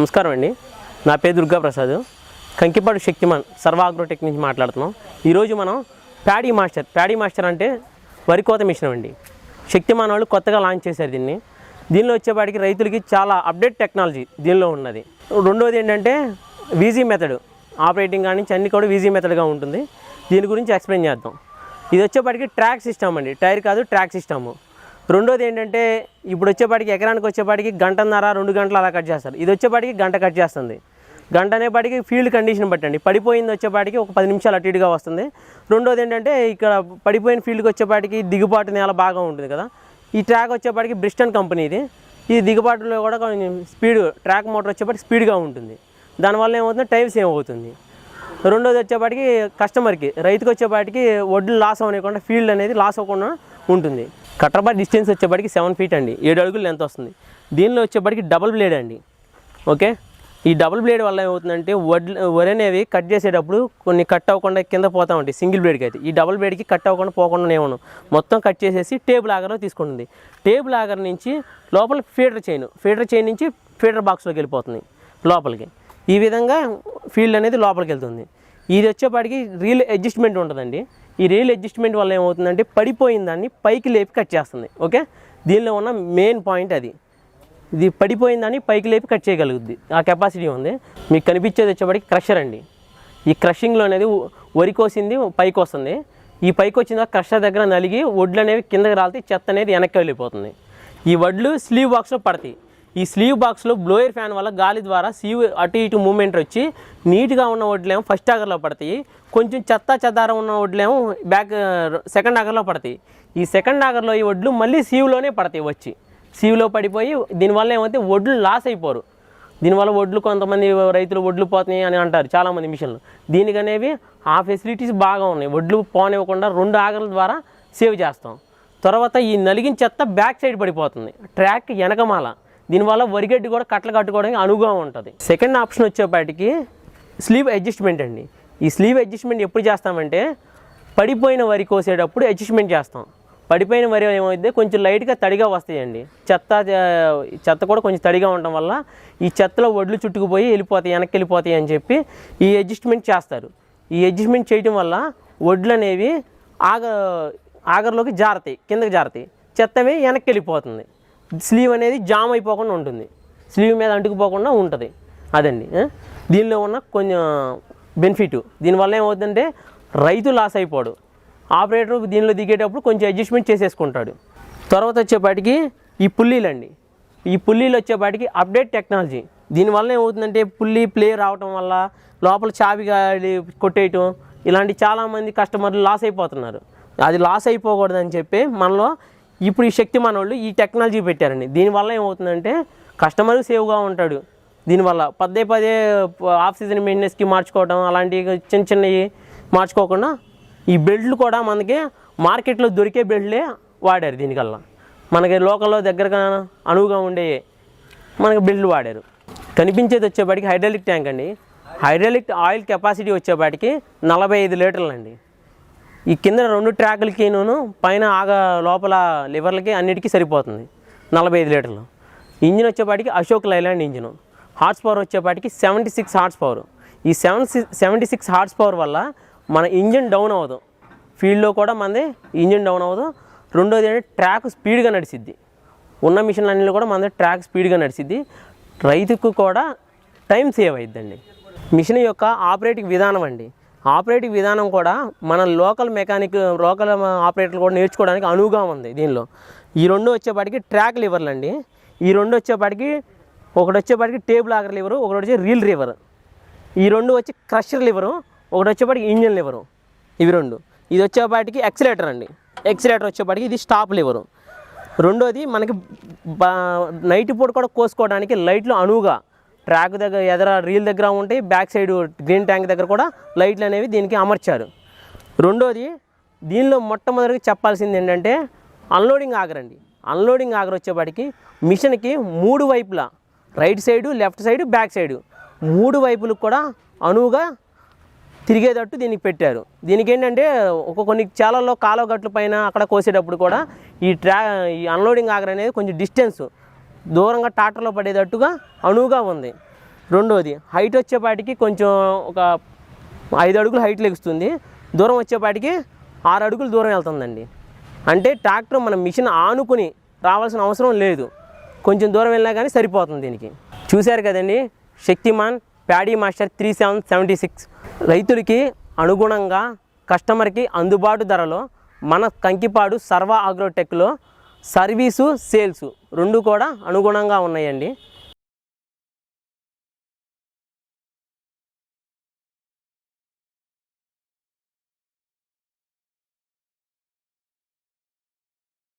నమస్కారం అండి. నా పేరు దుర్గాప్రసాద్. కంకిపాడు శక్తిమాన్ సర్వాగ్రోటెక్ నుంచి మాట్లాడుతున్నాం. ఈరోజు మనం ప్యాడీ మాస్టర్ ప్యాడీ మాస్టర్ అంటే వరి కోత మిషన్ అండి. శక్తిమాన్ వాళ్ళు కొత్తగా లాంచ్ చేశారు దీన్ని. దీనిలో వచ్చేపాటికి రైతులకి చాలా అప్డేట్ టెక్నాలజీ దీనిలో ఉన్నది. రెండోది ఏంటంటే వీజీ మెథడ్ ఆపరేటింగ్ కానీ అన్ని కూడా వీజీ మెథడ్గా ఉంటుంది. దీని గురించి ఎక్స్ప్లెయిన్ చేద్దాం. ఇది వచ్చేపాటికి ట్రాక్ సిస్టమ్ అండి. టైర్ కాదు ట్రాక్ సిస్టము రెండోది ఏంటంటే ఇప్పుడు వచ్చేపాటికి ఎకరానికి వచ్చేపాటికి గంటన్నర రెండు గంటలు అలా కట్ చేస్తారు. ఇది వచ్చేపాటికి గంట కట్ చేస్తుంది. గంట అనేపాటికి ఫీల్డ్ కండిషన్ బట్టండి పడిపోయింది వచ్చేపాటికి ఒక పది నిమిషాలు అటు ఇటుగా వస్తుంది. రెండోది ఏంటంటే ఇక్కడ పడిపోయిన ఫీల్డ్కి వచ్చేపాటికి దిగుబాటు నేల బాగా ఉంటుంది కదా. ఈ ట్రాక్ వచ్చేపాటికి బ్రిస్టన్ కంపెనీ ఇది. ఈ దిగుబాటులో కూడా కొంచెం స్పీడ్ ట్రాక్ మోటార్ వచ్చేపాటికి స్పీడ్గా ఉంటుంది. దానివల్ల ఏమవుతుంది? టైం సేవ్ అవుతుంది. రెండోది వచ్చేపాటికి కస్టమర్కి రైతుకు వచ్చేపాటికి వడ్లు లాస్ అవ్వకుండా ఫీల్డ్ అనేది లాస్ అవ్వకుండా ఉంటుంది. కట్టర్బార్ డిస్టెన్స్ వచ్చేప్పటికి సెవెన్ ఫీట్ అండి. ఏడు అడుగులు లెంత్ వస్తుంది. దీనిలో వచ్చేప్పటికి డబుల్ బ్లేడ్ అండి. ఓకే? ఈ డబుల్ బ్లేడ్ వల్ల ఏమవుతుందంటే వడ్లు వరి అనేవి కట్ చేసేటప్పుడు కొన్ని కట్ అవ్వకుండా కింద పోతా ఉంటాయి. సింగిల్ బ్లేడ్కి అయితే. ఈ డబుల్ బ్లేడ్కి కట్ అవ్వకుండా పోకుండా ఏమను మొత్తం కట్ చేసేసి టేబుల్ ఆగర్లో తీసుకుంటుంది. టేబుల్ ఆగర్ నుంచి లోపల ఫీడర్ చైన్ ఫీడర్ చైన్ నుంచి ఫీడర్ బాక్స్లోకి వెళ్ళిపోతుంది లోపలికి. ఈ విధంగా ఫీల్డ్ అనేది లోపలికి వెళ్తుంది. ఇది వచ్చేపాటికి రీల్ అడ్జస్ట్మెంట్ ఉంటుందండి. ఈ రీల్ అడ్జస్ట్మెంట్ వల్ల ఏమవుతుందంటే పడిపోయిన దాన్ని పైకి లేపి కట్ చేస్తుంది. ఓకే? దీనిలో ఉన్న మెయిన్ పాయింట్ అది. ఇది పడిపోయిందని పైకి లేపి కట్ చేయగలుగుద్ది. ఆ కెపాసిటీ ఉంది. మీకు కనిపించేది వచ్చేప్పటికి క్రషర్ అండి. ఈ క్రషింగ్లో అనేది వరి కోసింది పైకి వస్తుంది. ఈ పైకి వచ్చిన క్రషర్ దగ్గర నలిగి వడ్లు అనేవి కిందకి రాలితే చెత్త అనేది వెనక్కి వెళ్ళిపోతుంది. ఈ వడ్లు స్లీవ్ బాక్స్లో పడతాయి. ఈ స్లీవ్ బాక్స్లో బ్లోయర్ ఫ్యాన్ వల్ల గాలి ద్వారా స్లీవ్ అటు ఇటు మూమెంట్ వచ్చి నీట్గా ఉన్న వడ్లేమో ఫస్ట్ ఆగర్లో పడతాయి. కొంచెం చెత్త చెదారం ఉన్న వడ్లేమో బ్యాక్ సెకండ్ ఆగర్లో పడతాయి. ఈ సెకండ్ ఆగర్లో ఈ వడ్లు మళ్ళీ సీవ్లోనే పడతాయి వచ్చి. సీవ్లో పడిపోయి దీనివల్ల ఏమైతే వడ్లు లాస్ అయిపోరు. దీనివల్ల వడ్లు కొంతమంది రైతులు వడ్లు పోతున్నాయి అని అంటారు చాలామంది మిషన్లు. దీనికనేవి ఆ ఫెసిలిటీస్ బాగా ఉన్నాయి. వడ్లు పోనివ్వకుండా రెండు ఆగర్ల ద్వారా సేవ్ చేస్తాం. తర్వాత ఈ నలిగిన చెత్త బ్యాక్ సైడ్ పడిపోతుంది. ట్రాక్ వెనకమాల. దీనివల్ల వరిగడ్డి కూడా కట్టలు కట్టుకోవడానికి అనువుగా ఉంటుంది. సెకండ్ ఆప్షన్ వచ్చేపాటికి స్లీవ్ అడ్జస్ట్మెంట్ అండి. ఈ స్లీవ్ అడ్జస్ట్మెంట్ ఎప్పుడు చేస్తామంటే పడిపోయిన వరి కోసేటప్పుడు అడ్జస్ట్మెంట్ చేస్తాం. పడిపోయిన వరి ఏమైతే కొంచెం లైట్గా తడిగా వస్తాయండి. చెత్త చెత్త కూడా కొంచెం తడిగా ఉండటం వల్ల ఈ చెత్తలో వడ్లు చుట్టుకుపోయి వెళ్ళిపోతాయి వెనక్కి వెళ్ళిపోతాయి అని చెప్పి ఈ అడ్జస్ట్మెంట్ చేస్తారు. ఈ అడ్జస్ట్మెంట్ చేయడం వల్ల వడ్లు అనేవి ఆగ ఆగర్లోకి జారతాయి కిందకి జారతాయి. చెత్తవి వెనక్కి వెళ్ళిపోతుంది. స్లీవ్ అనేది జామ్ అయిపోకుండా ఉంటుంది. స్లీవ్ మీద అంటుకుపోకుండా ఉంటుంది. అదండి దీనిలో ఉన్న కొంచెం బెనిఫిట్. దీనివల్ల ఏమవుతుందంటే రైతు లాస్ అయిపోడు. ఆపరేటర్ దీనిలో దిగేటప్పుడు కొంచెం అడ్జస్ట్మెంట్ చేసేసుకుంటాడు. తర్వాత వచ్చేపాటికి ఈ పుల్లీలండి. ఈ పుల్లీలు వచ్చేపాటికి అప్డేట్ టెక్నాలజీ. దీనివల్ల ఏమవుతుందంటే పుల్లి ప్లే రావటం వల్ల లోపల చావి గాలి కొట్టేయటం ఇలాంటి చాలామంది కస్టమర్లు లాస్ అయిపోతున్నారు. అది లాస్ అయిపోకూడదని చెప్పి మనలో ఇప్పుడు ఈ శక్తి మనోళ్ళు ఈ టెక్నాలజీ పెట్టారండి. దీనివల్ల ఏమవుతుందంటే కస్టమర్ సేవ్గా ఉంటాడు. దీనివల్ల పదే పదే ఆఫ్ సీజన్ మెయింటెనెన్స్కి మార్చుకోవడం అలాంటి చిన్న చిన్నవి మార్చుకోకుండా ఈ బెల్ట్లు కూడా మనకి మార్కెట్లో దొరికే బెల్ట్లే వాడారు దీనికల్లా. మనకి లోకల్లో దగ్గరగా అనువుగా ఉండే మనకి బెల్ట్లు వాడారు. కనిపించేది వచ్చేపాటికి హైడ్రాలిక్ ట్యాంక్ అండి. హైడ్రాలిక్ ఆయిల్ కెపాసిటీ వచ్చేపాటికి నలభై ఐదు లీటర్లు అండి ఈ కింద రెండు ట్రాకులకిను పైన ఆగ లోపల లివర్లకి అన్నిటికీ సరిపోతుంది నలభై ఐదు లీటర్లు. ఇంజిన్ వచ్చేపాటికి Ashok Leyland engine. Horse power వచ్చేపాటికి సెవెంటీ సిక్స్ హార్స్ పవర్. ఈ seven seventy six horse power వల్ల మన ఇంజిన్ డౌన్ అవ్వదు. ఫీల్డ్లో కూడా మనది ఇంజిన్ డౌన్ అవ్వదు. రెండోది ఏంటంటే ట్రాక్ స్పీడ్గా నడిచిద్ది ఉన్న మిషన్లన్నీ కూడా మనది ట్రాక్ స్పీడ్గా నడిచిద్ది రైతుకు కూడా టైం సేవ్ అయిద్దండి. మిషన్ యొక్క ఆపరేటింగ్ విధానం అండి. ఆపరేటింగ్ విధానం కూడా మన లోకల్ మెకానిక్ లోకల్ ఆపరేటర్లు కూడా నేర్చుకోవడానికి అనువుగా ఉంది దీనిలో. ఈ రెండు వచ్చేపాటికి ట్రాక్ లివర్లు అండి. ఈ రెండు వచ్చేపాటికి ఒకటి వచ్చేపాటికి టేబుల్ ఆగర్ లివరు ఒకటి వచ్చి రీల్ లివర్ ఈ రెండు వచ్చి క్రషర్ లివరు ఒకటి వచ్చేపాటికి ఇంజిన్ లివరు. ఇవి రెండు. ఇది వచ్చేపాటికి ఎక్సిలేటర్ అండి. ఎక్సిలేటర్ వచ్చేపాటికి ఇది స్టాప్ లివరు. రెండోది మనకి నైట్ పూట కూడా కోసుకోవడానికి లైట్లు అనువుగా ట్రాక్ దగ్గర ఎదర రీల్ దగ్గర ఉంటాయి బ్యాక్ సైడ్ గ్రీన్ ట్యాంక్ దగ్గర కూడా లైట్లు అనేవి దీనికి అమర్చారు. రెండోది దీనిలో మొట్టమొదటిగా చెప్పాల్సింది ఏంటంటే అన్లోడింగ్ ఆగరండి. అన్లోడింగ్ ఆగర్ వచ్చేపాటికి మిషన్కి మూడు వైపులా right side left side back side మూడు వైపులకు కూడా అనువుగా తిరిగేటట్టు దీనికి పెట్టారు. దీనికి ఏంటంటే ఒక కొన్ని చేలల్లో కాలువ గట్ల పైన అక్కడ కోసేటప్పుడు కూడా ఈ ట్రా ఈ అన్లోడింగ్ ఆగర్ అనేది కొంచెం డిస్టెన్స్ దూరంగా టాటర్లో పడేటట్టుగా అనువుగా ఉంది. రెండోది హైట్ వచ్చేపాటికి కొంచెం ఒక ఐదు అడుగులు హైట్ లెగుస్తుంది. దూరం వచ్చేపాటికి ఆరు అడుగులు దూరం వెళ్తుందండి. అంటే ట్రాక్టర్ మన మిషన్ ఆనుకుని రావాల్సిన అవసరం లేదు. కొంచెం దూరం వెళ్ళినా కానీ సరిపోతుంది దీనికి. చూశారు కదండి Shaktiman paddy master three seven seventy six. రైతులకి అనుగుణంగా కస్టమర్కి అందుబాటు ధరలో మన కంకిపాడు సర్వ ఆగ్రోటెక్లో సర్వీసు సేల్స్ రెండు కూడా అనుగుణంగా ఉన్నాయండి.